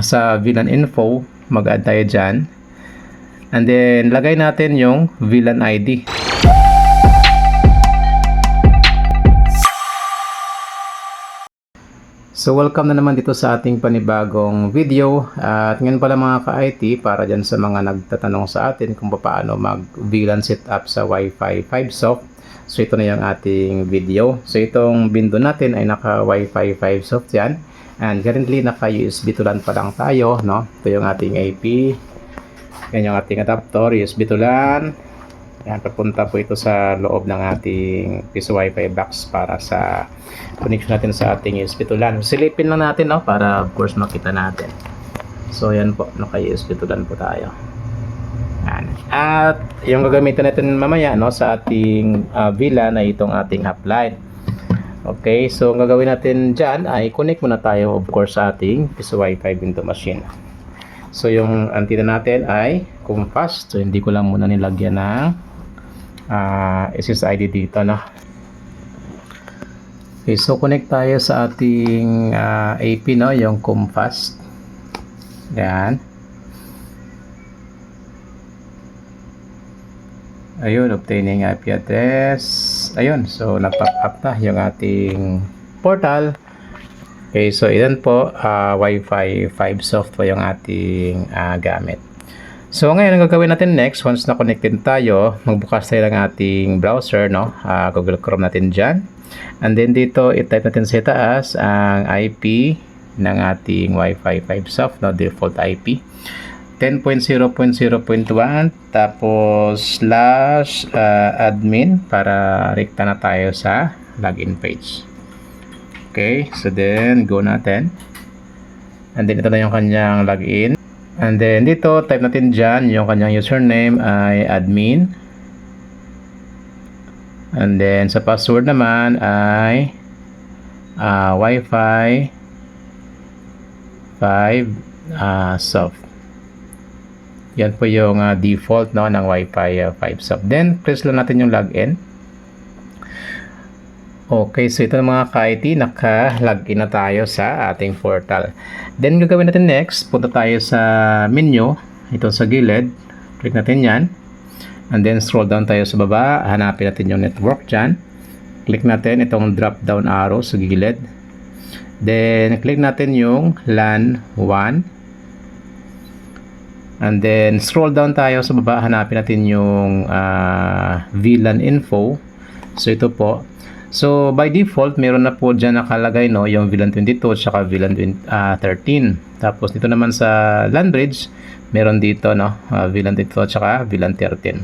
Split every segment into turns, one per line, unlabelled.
sa VLAN info, mag-add tayo dyan. And then, lagay natin yung VLAN ID. So welcome na naman dito sa ating panibagong video at ngayon pala mga ka-IT para dyan sa mga nagtatanong sa atin kung paano mag VLAN setup sa Wi-Fi 5 soft. So ito na yung ating video. So itong window natin ay naka Wi-Fi 5 soft yan and currently naka USB to LAN pa lang tayo. No? Ito yung ating AP. Yan yung ating adapter USB to LAN. Yan, papunta po ito sa loob ng ating piso Wi-Fi box para sa connection natin sa ating USB to LAN. Silipin lang natin no, para of course makita natin. So yan po, naka-USB to LAN po tayo. Yan. At yung gagamitin natin mamaya no, sa ating uh, VLAN ay itong ating half light. Okay, so ang gagawin natin dyan ay connect muna tayo of course sa ating piso Wi-Fi window machine. So yung antenna natin ay compass. So hindi ko lang muna nilagyan ng uh, SSID dito no. Okay, so connect tayo sa ating uh, AP no, yung compass. Yan. Ayun, obtaining IP address. Ayun, so nag-pop up na yung ating portal. Okay, so ilan po, uh, Wi-Fi 5 soft po yung ating uh, gamit. So ngayon, ang gagawin natin next, once na connected tayo, magbukas tayo ng ating browser, no? Uh, Google Chrome natin dyan. And then dito, i-type natin sa taas ang IP ng ating Wi-Fi 5 soft, no? Default IP. 10.0.0.1 tapos slash uh, admin para rekta na tayo sa login page. Okay, so then go natin. And then ito na yung kanyang login. And then dito, type natin dyan, yung kanyang username ay admin. And then sa password naman ay uh, Wi-Fi 5 uh, soft. Yan po yung uh, default no, ng Wi-Fi uh, 5 soft. Then, press lang natin yung login. Okay, so ito mga ka-IT, naka-login na tayo sa ating portal. Then, gagawin natin next, punta tayo sa menu, ito sa gilid, click natin yan. And then, scroll down tayo sa baba, hanapin natin yung network dyan. Click natin itong drop down arrow sa gilid. Then, click natin yung LAN 1. And then, scroll down tayo sa baba, hanapin natin yung uh, VLAN info. So, ito po, So, by default, meron na po dyan nakalagay no, yung VLAN 22 at saka VLAN 20, uh, 13. Tapos, dito naman sa LAN bridge, meron dito no, uh, VLAN 22 at saka VLAN 13.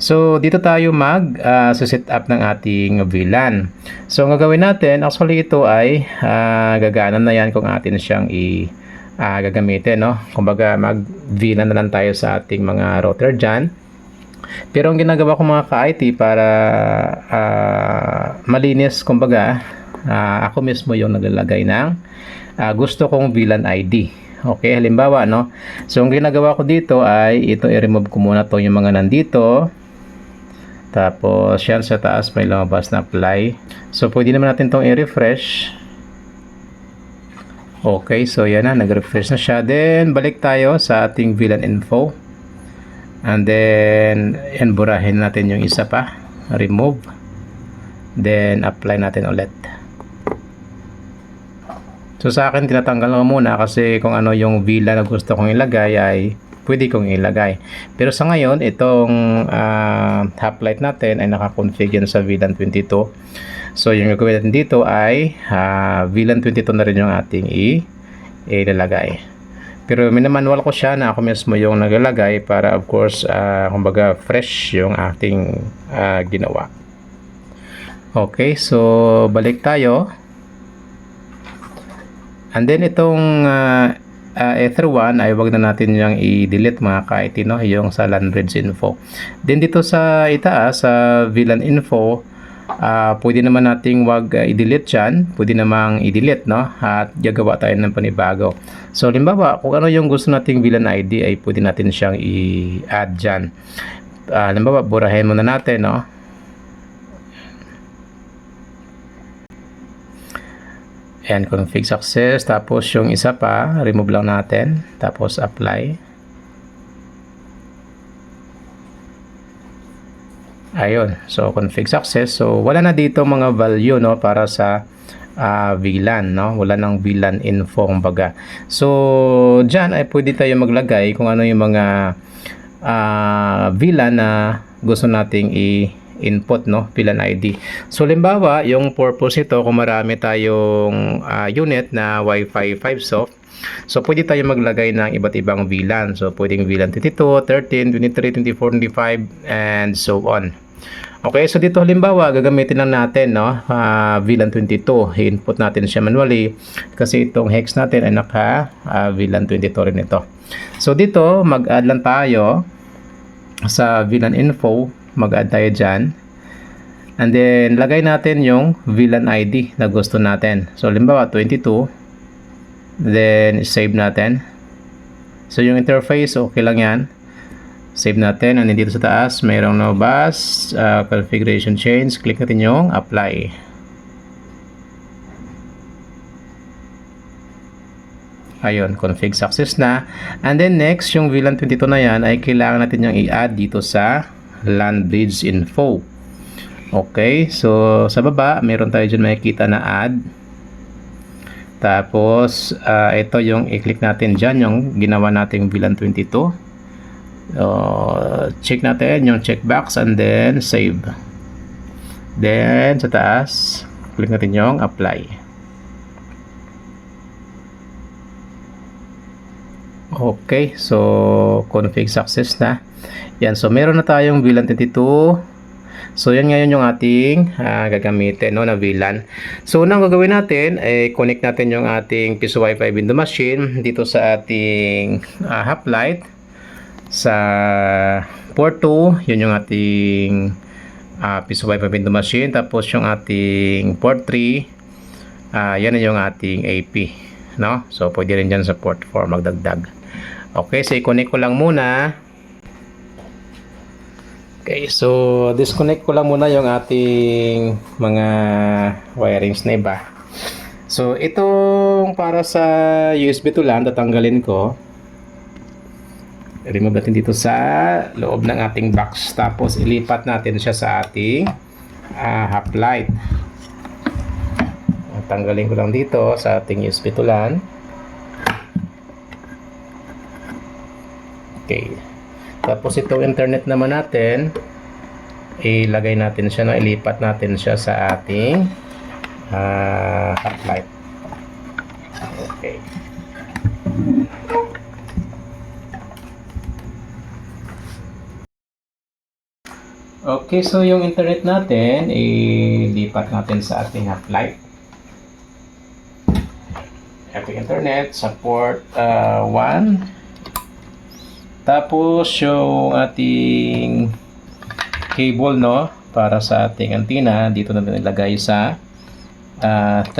So, dito tayo mag uh, set up ng ating VLAN. So, ang gagawin natin, actually ito ay uh, gagana na yan kung atin siyang i uh, gagamitin. No? Kumbaga, mag VLAN na lang tayo sa ating mga router dyan. Pero ang ginagawa ko mga ka-IT para uh, malinis, kumbaga, uh, ako mismo yung naglalagay ng uh, gusto kong VLAN ID. Okay, halimbawa, no? So, ang ginagawa ko dito ay ito i-remove ko muna to yung mga nandito. Tapos, yan sa taas may lumabas na apply. So, pwede naman natin tong i-refresh. Okay, so yan na, nag-refresh na siya. Then, balik tayo sa ating VLAN info. And then, yan, burahin natin yung isa pa. Remove. Then, apply natin ulit. So, sa akin, tinatanggal ko muna kasi kung ano yung villa na gusto kong ilagay ay pwede kong ilagay. Pero sa ngayon, itong uh, half light natin ay nakakonfigure sa VLAN 22. So, yung gagawin natin dito ay uh, VLAN 22 na rin yung ating ilalagay. Pero minamanual ko siya na ako mismo yung naglalagay para of course, uh, kumbaga fresh yung ating uh, ginawa. Okay, so balik tayo. And then itong uh, uh, Ether 1 ay wag na natin yung i-delete mga ka-IT, no? yung sa LAN bridge info. Then dito sa itaas, sa VLAN info, uh, pwede naman nating wag uh, i-delete yan. Pwede namang i-delete, no? At gagawa tayo ng panibago. So, limbawa, kung ano yung gusto nating VLAN ID ay pwede natin siyang i-add dyan. Uh, limbawa, burahin muna natin, no? And config success tapos yung isa pa remove lang natin tapos apply. Ayun so config success. So wala na dito mga value no para sa uh, VLAN no? Wala nang VLAN info kumbaga. So diyan ay pwede tayo maglagay kung ano yung mga uh, VLAN na gusto nating i input no VLAN ID. So limbawa, yung purpose ito kung marami tayong uh, unit na Wi-Fi 5 soft, so pwede tayo maglagay ng iba't ibang VLAN. So pwedeng VLAN 22, 13, 23, 24, 25 and so on. Okay, so dito halimbawa gagamitin lang natin no, uh, VLAN 22. I-input natin siya manually kasi itong hex natin ay naka uh, VLAN 22 rin ito. So dito mag-add lang tayo sa VLAN info mag-add tayo dyan. And then, lagay natin yung VLAN ID na gusto natin. So, limbawa, 22. Then, save natin. So, yung interface, okay lang yan. Save natin. And dito sa taas, mayroong no bus, uh, configuration change. Click natin yung apply. Ayun, config success na. And then, next, yung VLAN 22 na yan, ay kailangan natin yung i-add dito sa land bridge info. Okay, so sa baba, meron tayo dyan makikita na add. Tapos, uh, ito yung i-click natin dyan, yung ginawa nating VLAN 22. Uh, check natin yung checkbox and then save. Then, sa taas, click natin yung apply. Okay, so config success na. Yan, so meron na tayong VLAN 22. So yan ngayon yung ating uh, gagamitin no, na VLAN. So unang gagawin natin ay connect natin yung ating piso Wi-Fi window machine dito sa ating uh, half light sa port 2, yun yung ating uh, piso Wi-Fi window machine tapos yung ating port 3 uh, yan na yung ating AP no? So pwede rin dyan sa port 4 magdagdag. Okay, so i-connect ko lang muna. Okay, so disconnect ko lang muna yung ating mga wirings na iba. So itong para sa USB to LAN, tatanggalin ko. Remove natin dito sa loob ng ating box. Tapos ilipat natin siya sa ating uh, half light. Tanggalin ko lang dito sa ating USB to LAN. Okay. Tapos itong internet naman natin, ilagay natin siya, no? ilipat natin siya sa ating uh, hot light. Okay. Okay, so yung internet natin, ilipat natin sa ating hot light. Happy Internet, support uh, 1 tapos yung ating cable no para sa ating antenna dito na nilagay sa uh, 3.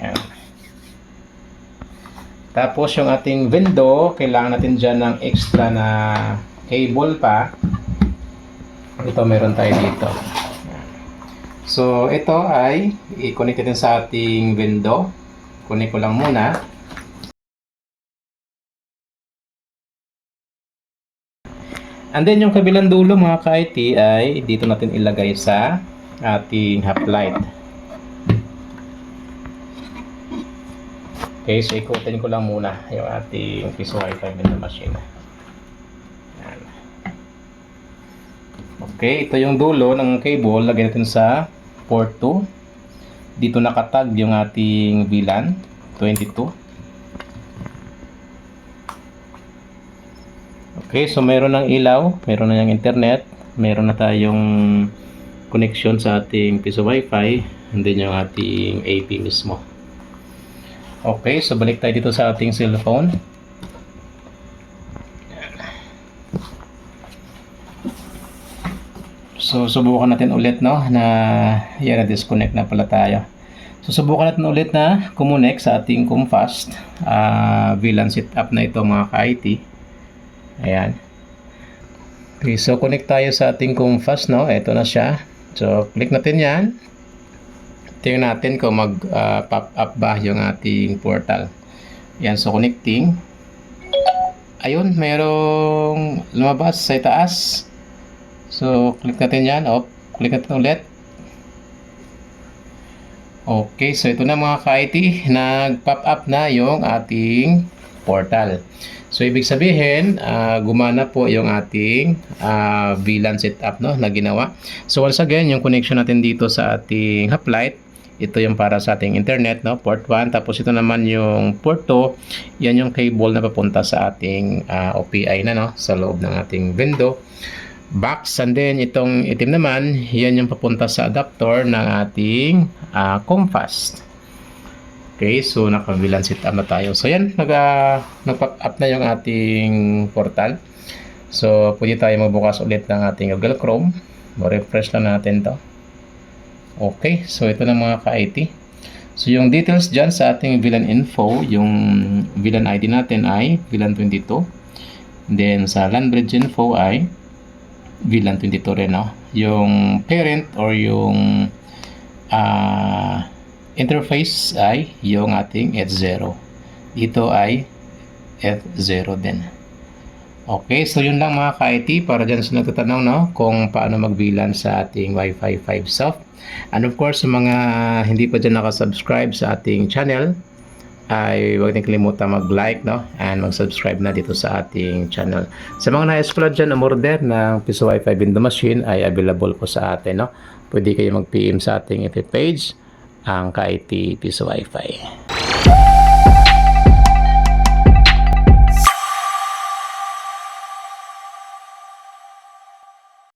Ayan. Tapos yung ating window, kailangan natin dyan ng extra na cable pa. Ito meron tayo dito. So ito ay i-connect natin sa ating window. Connect ko lang muna. And then yung kabilang dulo mga ka-IT ay dito natin ilagay sa ating half light. Okay, so ikutin ko lang muna yung ating piso Wi-Fi vendor machine. Yan. Okay, ito yung dulo ng cable. Lagay natin sa port 2. Dito nakatag yung ating VLAN 22. Okay, so meron ng ilaw, meron na yung internet, meron na tayong connection sa ating piso wifi, and then yung ating AP mismo. Okay, so balik tayo dito sa ating cellphone. So subukan natin ulit no na yan na disconnect na pala tayo. So subukan natin ulit na kumonek sa ating Comfast uh, VLAN setup na ito mga ka-IT. Ayan. Okay, so connect tayo sa ating Comfast, no? Ito na siya. So, click natin yan. tingnan natin kung mag-pop up ba yung ating portal. Yan, so connecting. Ayun, mayroong lumabas sa itaas. So, click natin yan. Op, click natin ulit. Okay, so ito na mga ka-IT, nag-pop up na yung ating portal. So, ibig sabihin, ah, gumana po yung ating ah, VLAN setup no, na ginawa. So, once again, yung connection natin dito sa ating Hoplite, ito yung para sa ating internet, no? port 1. Tapos ito naman yung port 2, yan yung cable na papunta sa ating ah, OPI na, no? sa loob ng ating window box and then itong itim naman yan yung papunta sa adapter ng ating ah, Comfast okay so naka VLAN setup na tayo. So yan nag, uh, nag-pop up na yung ating portal. So pwede tayo magbukas ulit ng ating Google Chrome. Refresh lang natin to. Okay so ito na mga ka-IT so yung details dyan sa ating VLAN info yung VLAN ID natin ay VLAN 22 then sa LAN bridge info ay VLAN 22 rin, no? Yung parent or yung ah, interface ay yung ating F0. Dito ay F0 din. Okay, so yun lang mga ka-IT para dyan sa nagtatanong no, kung paano mag-VLAN sa ating Wi-Fi 5 soft. And of course, sa mga hindi pa dyan nakasubscribe sa ating channel, ay huwag niyo kalimutan mag-like no? and mag-subscribe na dito sa ating channel. Sa mga nais pala dyan umorder ng Piso Wi-Fi Window Machine ay available po sa atin. No? Pwede kayo mag-PM sa ating FB page ang KIT Piso Wi-Fi.